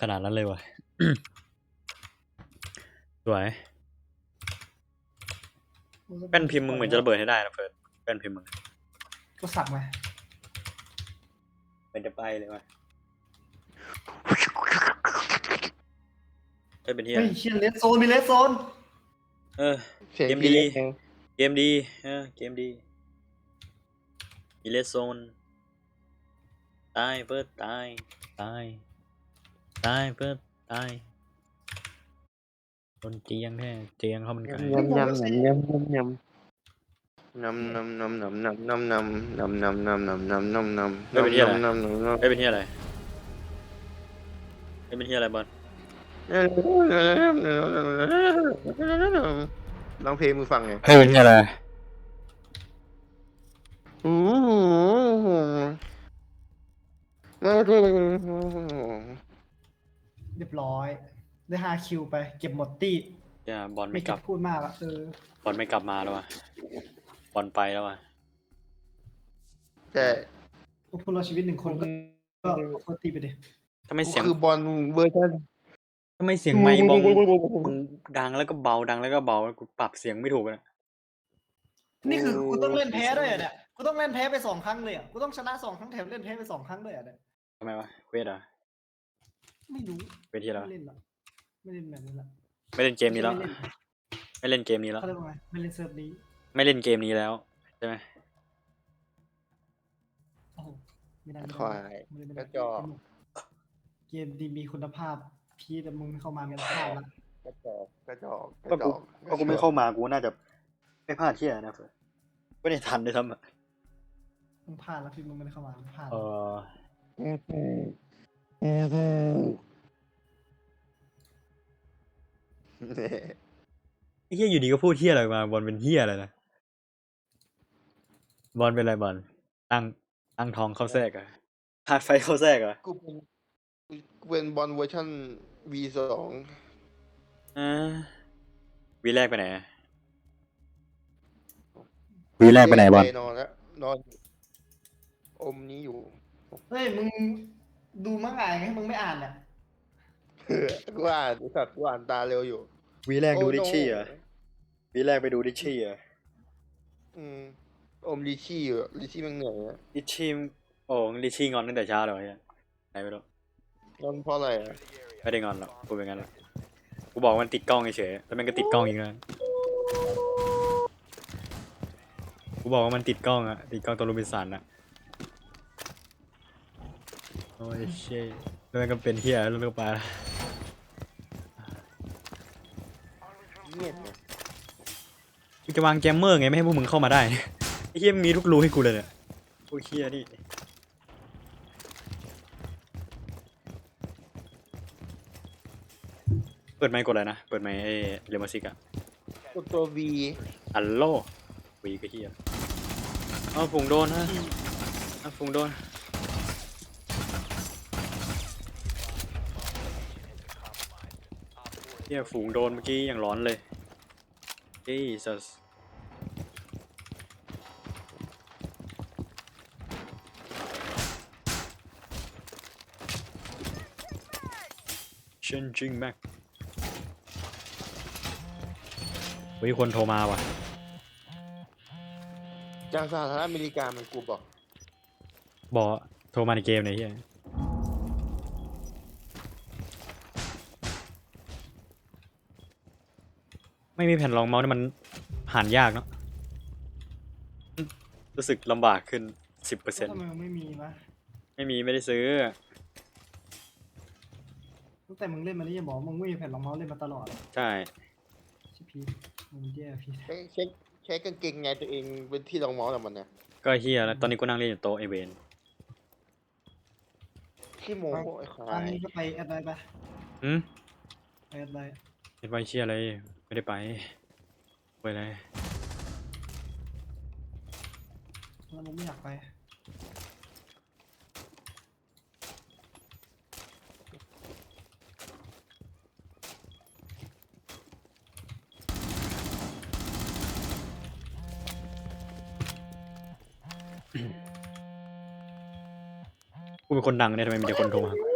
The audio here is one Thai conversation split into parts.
ขนาดนั้นเลยวะสวยแป้นพิมพ์มึงเหมือนจะระเบิดให้ได้นะเฟิร์สแป้นพิมพ์มึงก็สักไหมเป็นจะไปเลยวะเฮ้ยเป็นที่เฮ้ยเชียเลสโซนมีเลสโซนเออ เสียงเกมดีดีเองเกมดีเออเกมดีมีเลสโซนตายเปิดตายตาย ตายเปิดตายบนเตียงแท้เตียงเขามันไกลยำยำยำยำยำยำนำนำนำนำนำนำนำนำนำนำนำนำนำไม่เป็นที่อะไรนำนำนำเอ้ยเป็นที่อะไรเอ้ยเป็นที่อะไรบอลร้องเพลงมึงฟังไงเอ้ยเป็นที่อะไรอืมมันคือ เรียบร้อย ได้ห้าคิวไป เก็บหมดตี้อย่าบอลไม่ไม่กเก็ลับบพูดมากละเออบอลไม่กลับมาแล้ววะบอลไปแล้ววะแต่พวกผู้รอดชีวิตหนึ่งคนก็ก็โทษตีไปดิทำไมเสียงคือบอลเวอร์ชันทำไมเสียงไมค์บองมึงดังแล้วก็เบาดังแล้วก็เบากูปรับเสียงไม่ถูกเลยนี่คือกูต้องเล่นแพ้ด้วยเหรอเนี่ยกูต้องเล่นแพ้ไปสองครั้งเลยเหรอะกูต้องชนะสองครั้งแถมเล่นแพ้ไปสองครั้งด้วยเหรอะเนี่ยทำไมวะเวทเหรอ ไม่รู้เวทที่แล้วไม่เล่นหรอกไม่เล่นแบบนี้ละไม่เล่นเกมนี้แล้ว ไม่เล่นไม่เล่นเกมนี้แล้ว เขาเรียกว่าไงไม่เล่นเซิร์ฟนี้ไม่ไม่เล่นเกมนี้แล้วใช่ไหมโอ้โหไม่ได้ไม่ควาได้ยไม่ได้ไม่กได้ระจอก เกมดีมีคุณภาพ พี่แต่มึงเข้ามาไม่ได้พลาดละกระจอกกระจอกกก็ระจกูอกก็กูไม่เข้ามากูน่าจะไม่พลาดที่อะไรนะเฟิร์สไม่ได้ทันด้วยซ้ำอะมึงพลาดแล้วพี่มึงไม่ได้เข้ามามึงพลาดเออเอฟเอฟเอฟ ไอ้เฮียอยู่ดีก็พูดเฮียอะไรมาบอลเป็นเฮียอะไรนะบอลเป็นอะไรบอลตั้งตั้งทองเข้าแทรกเหรอะธาตุไฟเข้าแทรกเหรอะกูเป็นกูเป็นบอลเวอร์ชัน V สองอ่าวีแรกไปไหนอะวีแรกไปไหนบอลนอนแล้วนอนอยู่อมนี้อยู่ เฮ้ยมึง ดูมังงะไงมึงไม่อ่านเนี่ยกูอ่านไอ้สัตว์กูอ่านตาเร็วอยู่ วีแรกดูโอ้ดิชชี่โน่เหรอวีแรกไปดูดิชชี่เหรออืมอมลิชี่อยู่ลิชี่มันเหนื่อยอะดิชชี่โอ้ดิชชี่งอนตั้งแต่เช้าเลยวะเฮียไหนไม่รู้นอนเพราะอะไรอะไม่ได้งอนหรอกกูเป็นงั้นแหละกูบอกมันติดกล้องเฉยๆแล้วมันก็ติดกล้องอีกแล้วกูบอกว่ามันติดกล้องอะติดกล้องตัวรูบินสันอะ โอ้ยเช่แล้วมันก็เป็นเฮียแล้วมันก็ไปละเงียบไงกูจะวางแกมเมอร์ไงไม่ให้พวกมึงเข้ามาได้ไอ้เฮียมีทุกรูให้กูเลยเนี่ยโอ้ยเฮียนี่เปิดไมค์กดอะไรนะ เปิดไมค์ไอ้เรมาซิกอะกดตัว V อัลโลวีก็เฮียเอาฝูงโดนฮะเอาฝูงโดน เฮียฝูงโดนเมื่อกี้อย่างร้อนเลย Jesus changing back เฮ้ยคนโทรมาว่ะ จากสหรัฐอเมริกามันกูบอก บอกโทรมาในเกมไหนเฮีย ไม่มีแผ่นรองเมาส์นี่มันหานยากเนาะอืมรู้สึกลำบากขึ้นสิบเปอร์เซ็นทำไมมึงไม่มีวะไม่มีไม่ได้ซื้อ ตั้งแต่มึงเล่นมานี่ยังบอกว่ามึงไม่มีแผ่นรองเมาส์เล่นมาตลอดใช่ ชิพีมึงแย่พีใช้ใช้ใช้กางเกงในตัวเองเป็นที่รองเมาส์แต่มันนะก็เฮียแล้วตอนนี้กูนั่งเล่นอยู่โต๊ะไอเวนขี้โมโหไอ้ควาอันยนี้ก็ไปแอดไลน์ไปหืมไปแอดไลน์ เห็นไวเชียอะไร ไม่ได้ไป ไปเลยแล้วมึงไม่อยากไปกูเป็นคนดังเนี่ยทำไมมีแต่คนโทรมา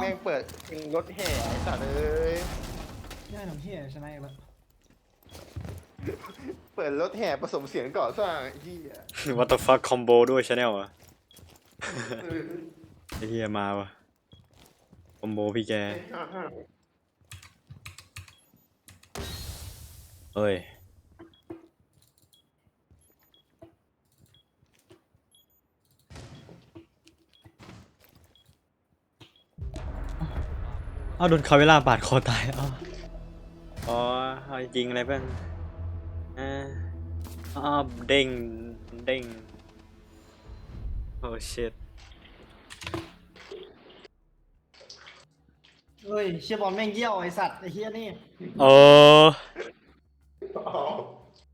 แม่งเปิดเพลงรถแห่ไอ้สัตว์เอ้ยย่าหนุ่มเฮียชนะอีกแล้วเปิดรถแห่ผสมเสียงก่อสร้างไอ้เหี้ย วัตถุฟักคอมโบด้วยชาแนลอะไอ้เฮียมาวะคอมโบพี่แกเอ้ย เอาโดนคาเวล่าบาดคอตายอ๋ออ๋อเอาจริงอะไรเพื่อนอ่าอ๋อเด้งเด้งโอ้ชิตเฮ้ยเชียบอลแม่งเยี่ยวไอสัตว์ไอเฮียนี่โอ้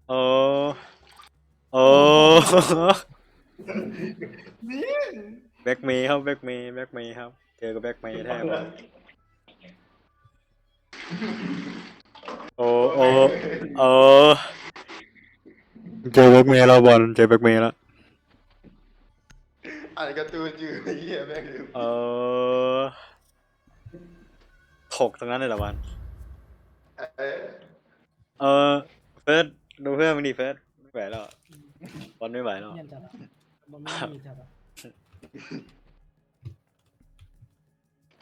โอ้โอ้นี่แบ็กเมย์ครับแบ็กเมย์แบ็กเมย์ครับ เจอกับแบ็กเมย์แทบเลย โอ้โอ้โอ้เจอแบ็กเมย์แล้วบอลเจอแบ็กเมย์แล้วอ่านการ์ตูนอยู่ไอ้เหี้ยแม่งลืมเออถกตรงนั้นเลยเหรอบอลเออเออเฟิร์สดูเพื่อนมึงดิเฟิร์สไม่ไหวแล้วบอลไม่ไหวแล้วเฮียจัดอะบอลไม่มีจัดอะ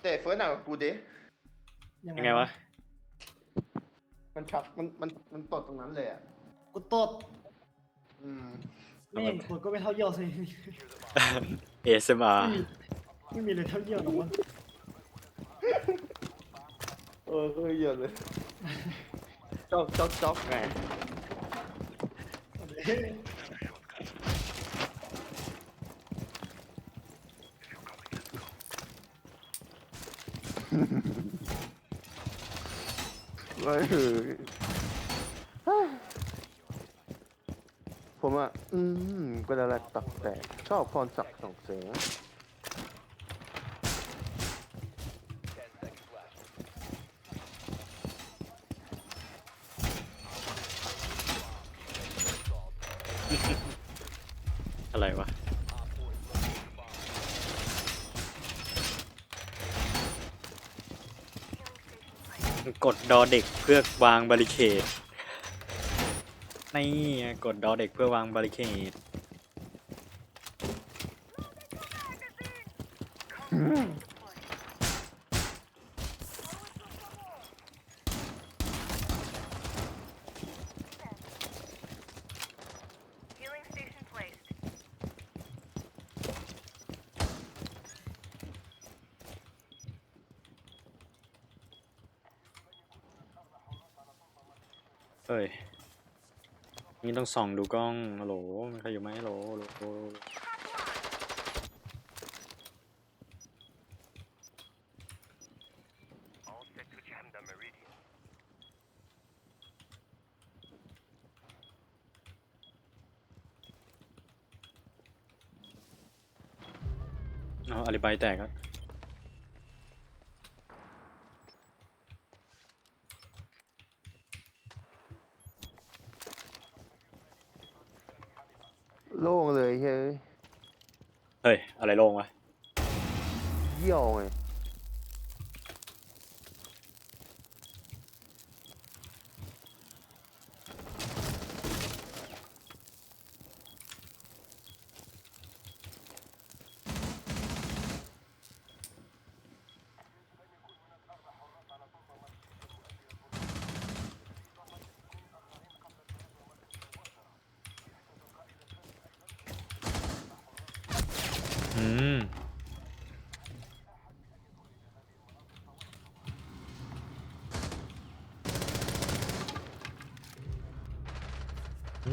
แต่เฟิร์สหนักกว่ากูเด้ยังไงวะ มันชับมันมันมันตดตรงนั้นเลยอะกูตดอืมไม่เห็นขวดก็ไม่เท่าเยี่ยวสิ ASMR ไม่มีเลยเท่าเยี่ยวหรอกวะเออเออเยอะเลยจ๊อกจ๊อกจ๊อกไง ไม่คือผมอะ อืมก็ได้แหละตักแตกชอบพรศักดิ์สองเสือ กดดอเด็กเพื่อวางบาริเคดนี่กดดอเด็กเพื่อวางบาริเคด ต้องส่องดูกล้องฮัลโหลมีใครอยู่ไหมฮัลโหลฮัลโหลเอาอลิบายแตกแล้ว โล่งเลยเฮ้ย เฮ้ย อะไรโล่งวะ เยี่ยวไง อืม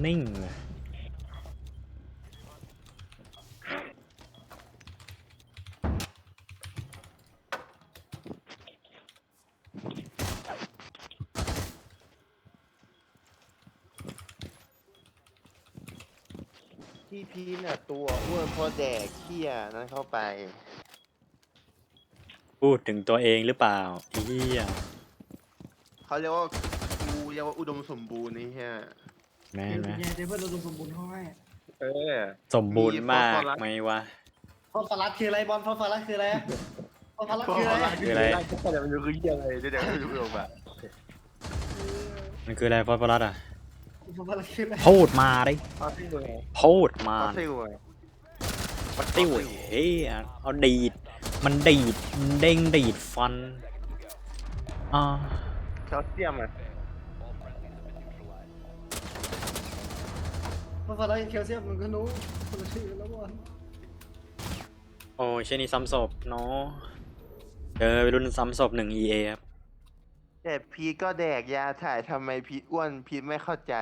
นิ่งเลยพี่พีน่ะตัวอ้วนเพราะแดกเขี้ยนั้นเข้าไป พูดถึงตัวเองหรือเปล่าไอ้เหี้ยเขาเรียกว่ากูเรียกว่าอุดมสมบูรณ์นี่ฮะ แม่นไหมเนี่ยเดี๋ยวเพื่อนเราดูสมบูรณ์เขาให้เออ สมบูรณ์มากมีฟอสฟอรัสไหมวะ ฟอสฟอรัสคืออะไรบอลฟอสฟอรัสคืออะไรฟอสฟอรัสคืออะไรคืออะไรแต่มันคือเหี้ยอะไรเดี๋ยวเดี๋ยวไม่รู้หรอกแบบมันคืออะไรฟอสฟอรัสอะฟอสฟอรัสคืออะไรพูดมาดิฟอสซิลไงพูดมาฟอสซิลไงวัดติ้วเฮ้ยเอาดีด มันดีดมันเด้งดีดฟันอ่าแคลเซียมอะ ฟอสฟอรัสแคลเซียมมันก็รู้คนละชื่อแล้วบอลโอ้ยเช่นนี้ซ้ำศพเนาะเจอไปรุ่นซ้ำศพหนึ่ง EA ครับแต่พีทก็แดกยาถ่ายทำไมพีทอ้วนพีทไม่เข้าใจ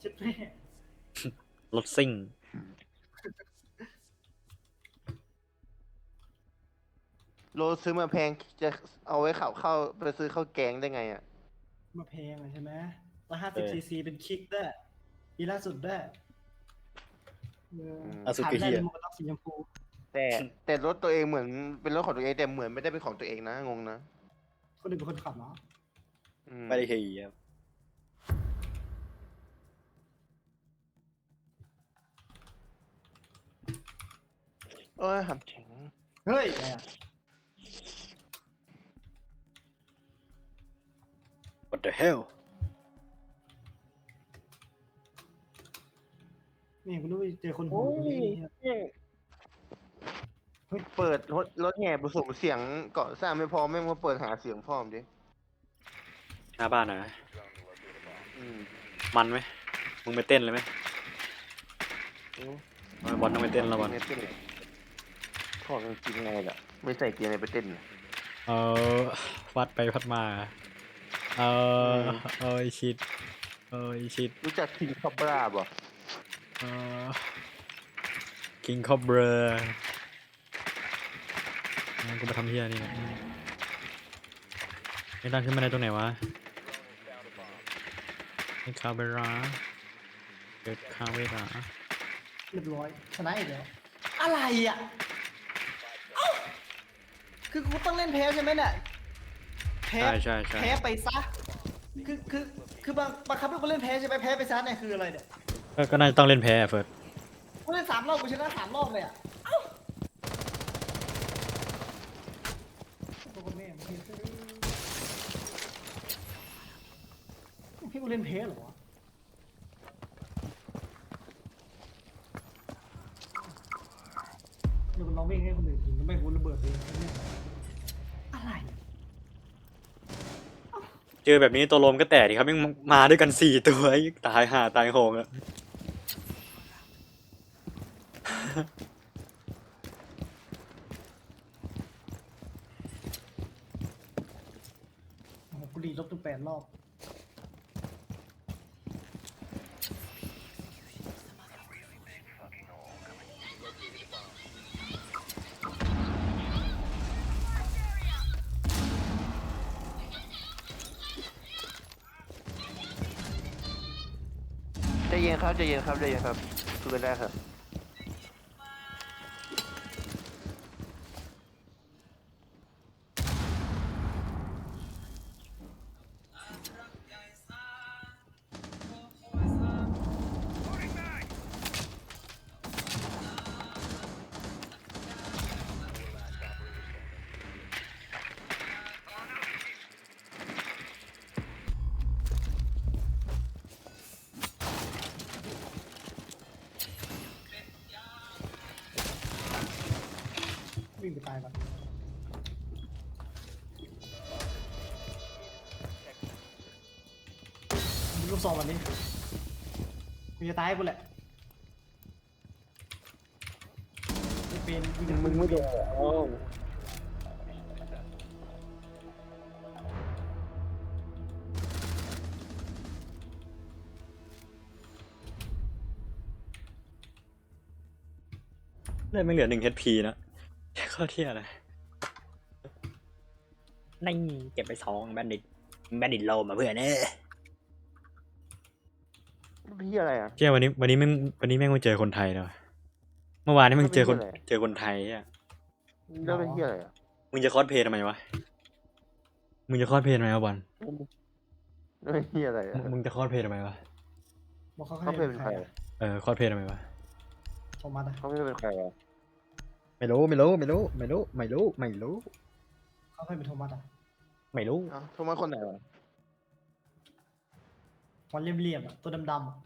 ชิดแม่รถซิ่ง โลซื้อมาแพงจะเอาไว้ขับเข้าไปซื้อข้าวแกงได้ไงอะ มาแพงเลยใช่ไหมร้อยห้าสิบซีซีเป็นคิกได้ปีล่าสุดได้เออล่าสุดถามคือได้เหี้เลยยหมวกกันน็อกสีชมพูแต่แต่รถตัวเองเหมือนเป็นรถของตัวเองแต่เหมือนไม่ได้เป็นของตัวเองนะงงนะคนอื่นเป็นคนขับเนาะอืมไม่ได้ขี่ครับเอ้ยหำแข็งเฮ้ยอะไรอะ hell นี่คุณรู้ว่าเจอคนหูตรงนี้เนี่ยเปิดรถรถแห่ผสมเสียงเกาะสร้างไม่พอแม่งมาเปิดหาเสียงพร้อมดิหน้าบ้านเหรออืมมันไหมมึงไปเต้นเลยไหมอืมเอาบอลต้องไปเต้นแล้วบอลไม่เต้นของจริงไงล่ะไม่ใส่เกียร์อะไรไปเต้นน่ะ เออวัดไปพัดมา เออเอ้ยชิดเอ้ยชิดรู้จักคิงคอบราบ่เออ King Cobra งั้นกูมาทำเฮียนี่นะอืมไม่ตั้งขึ้นมาได้ตรงไหนวะไอ้คาเบราเกิดคาเวราเรียบร้อยชนะอีกแล้วอะไรอะเอ้าคือกูต้องเล่นแพ้ใช่ไหมเนี่ย แพ้ใช่ใช่ใช่ แพ้ไปซะคือคือคือบางบางครั้งกูเล่นแพ้ใช่ไหมแพ้ไปซะเนี่ยคืออะไรเนี่ยก็ก็น่าจะต้องเล่นแพ้อะเฟิร์สกูเล่นสามรอบกูชนะสามรอบเลยอะเอ้าตัวคนแม่งเฮ้ยพี่กูเล่นแพ้เหรอวะเดี๋ยวกูลองวิ่งให้คนอื่นยิงก็ไม่กูระเบิดเองอะไรเจอแบบนี้ตัวลมก็แตกดิครับยังมาด้วยกันสี่ตัวตายห่าตายโหงอะโอ้โหกูดีลบตัวแปดรอบ ครับใจเย็นครับใจเย็นครับคุยกันได้ครับ มีลูกซองวันนี้มึงจะตายให้กูแหละไม่เป็นกูจะมึงไม่โดนเล่นไม่เหลือหนึ่ง HP นะข้อเที่ยอะไรนี่เก็บไปสองแบนดิตแบนดิตโลมาเพื่อนเอ้ย พี่อะไรอะเที่ยวันนี้วันนี้แม่งวันนี้แม่งมาเจอคนไทยแล้วเมื่อวานนี้มึงเจอคนไม่เป็นไร เจอคนไทยอะแล้วเป็นที่อะไรอะมึงจะคอสเพลย์ทำไมวะมึงจะคอสเพลย์ทำไมวะบอลแล้วเป็นที่อะไรอะมึงมึงจะคอสเพลย์ทำไมวะบอกเขาเขาเป็นใครอะอะเออคอสเพลย์ทำไมวะโทมัสอะเขาไม่เป็นใครอะไม่รู้ไม่รู้ไม่รู้ไม่รู้ไม่รู้ไม่รู้เขาเคยเป็นโทมัสอะไม่รู้เอ้าโทมัสคนไหนวะ วันเรียบๆอะตัวดำๆอะ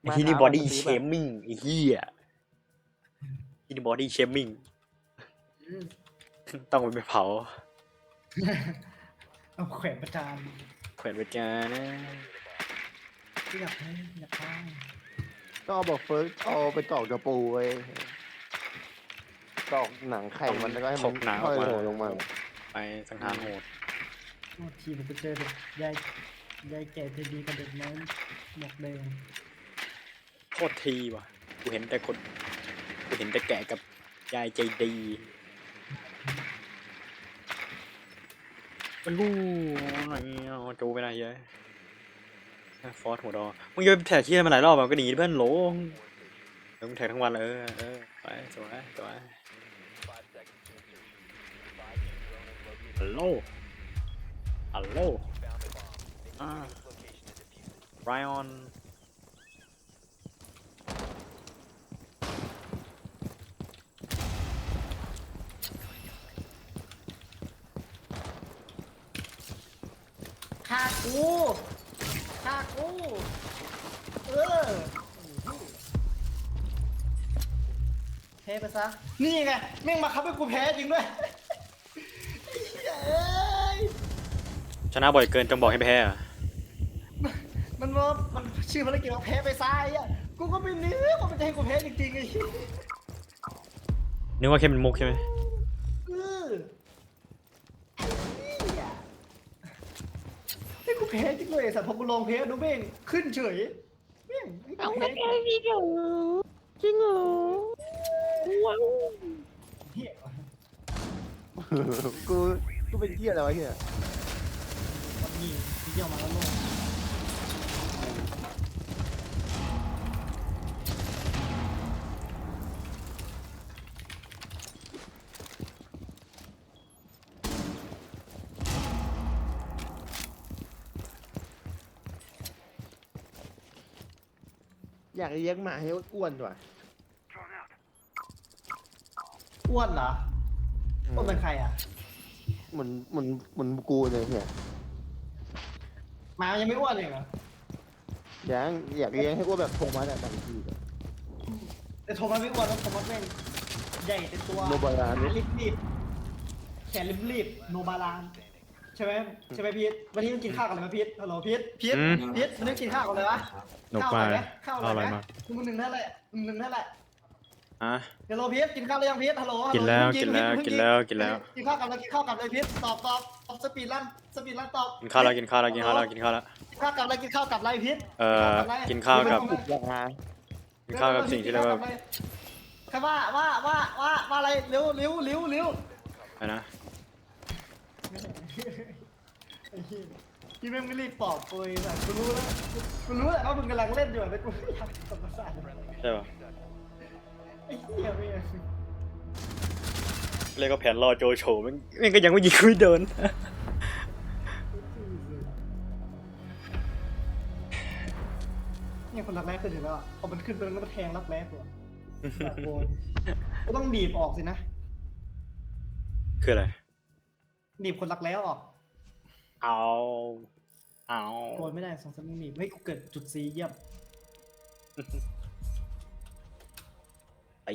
ไอ้ที่นี่บอดี้เชมิ่งไอ้เหี้ยที่นี่บอดี้เชมิ่งอืมต้องไปเผาเอาแขวนประจานแขวนไว้จานะที่อยากให้อยากให้ก็เอาบอกเฟิร์สเอาไปตอกกระปูไว้ตอกหนังไข่มันแล้วก็ให้ถมันกหนังอห้ออกยมาโหลงมา ไปสังหารโหดโอ้ทีผมไปเจอเด็กยาย ยายแก่ใจดีกับเด็กน้อยหมวกแดงโคตรทีว่ะ กูเห็นแต่คนกูเห็นแต่แกะกับยายใจดี มันรู้อะไรเงี้ยจูไปไหนเยอะฟอสหัวดอ มึงจะไปแท็กที่มาหลายรอบมันก็ดีเพื่อนโหลงเดี๋ยวมึงแท็กทั้งวันเลยเออเออไปสวยสวยฮัลโหลฮัลโหล อ่าไรออนฆ่ากูฆ่ากูเออแพ้ไปซะ นี่ไง แม่งมาคับให้กูแพ้จริงด้วยเฮ้ยชนะบ่อยเกินจงบอกให้แพ้อะ มันว่ามันชื่อภารกิจว่าแพ้ไปซ้ายอะ กูก็ไม่นึกว่ามันจะให้กูแพ้จริงๆไอ้เหี้ยนึกว่าแค่เป็นมุกใช่ไหมเออไอ้เหี้ยให้กูแพ้จริงเลยไอ้สัตว์พอกูลองแพ้ดูแม่งขึ้นเฉยแม่งให้กูแพ้จริงจริงเหรอว้าวเหี้ยกูกูเป็นที่อะไรวะเฮียวันนี้ที่เที่ยวมาแล้วโลก อยากเลี้ยงหมาให้อ้วนๆว่ะอ้วนเหรออ้วนเป็นใครอะเหมือนเหมือนเหมือนกูเลยเฮียหมายังไม่อ้วนเลยเหรออยากอยากเลี้ยงให้อ้วนแบบโทมัสอะบางทีแบบแต่โทมัสไม่อ้วนแล้วโทมัสแม่งใหญ่เป็นตัวโนบาลาน ขารีบรีบๆแขนรีบรีบๆโนบาลาน ใช่ไหมใช่ไหมพีทวันนี้ต้องกินข้าวกันเลยไหมพีทฮัลโหลพีทพีทพีทวันนี้กินข้าวกันเลยวะหนุกข้าวมาอะไรกไหมข้าวอะไรอร่อยไหมมากมึงหนึ่งเท่าไหร่มึงหนึ่งเท่าไหร่อะ ฮัลโหลพีทกินข้าวหรือยังพีทฮัลโหลฮัลโหกินแล้วเพิ่งกินแล้วเพิ่งกินแล้วกินแล้ว กินข้าวกับเลยกินข้าวกับเลยพีทตอบตอบตอบสปีดรันสปีดรันตอบกินข้าวแล้วกินข้าวแล้วกินข้าวแล้วกินข้าวแล้วกินข้าวกับอะไรกินข้าวกับอะไรพีทเอ่อกินข้าวกับยากินข้าวกับสิ่งที่เรียกว่าคำว่าว่าว่าว่าว่าอะไรเร็วเร็วเร็วเร็วอะไรนะ ไอ้เหี้ยพี่แม่งไม่รีบตอบกูเลยแบบกูรู้แล้วกูรู้แหละว่ามึงกำลังเล่นอยู่แต่กูไม่อยากสมประสาทใช่ป่ะไอ้เหี้ยเว้ยเรียกว่าแผนรอโจโฉมันมันก็ยังไม่ยิงไม่โดน เนี่ยคนรักแร้ขึ้นถึงแล้วอะพอมันขึ้นไปแล้วมันแทงรักแร้ตัวแบบโวยก็ต้องบีบออกสินะ คืออะไร บีบคนรักแร้ออกเอา เอาโกนไม่ได้สองสามนิ้วหนีบให้กูเกิดจุดซีเยี่ยม ตี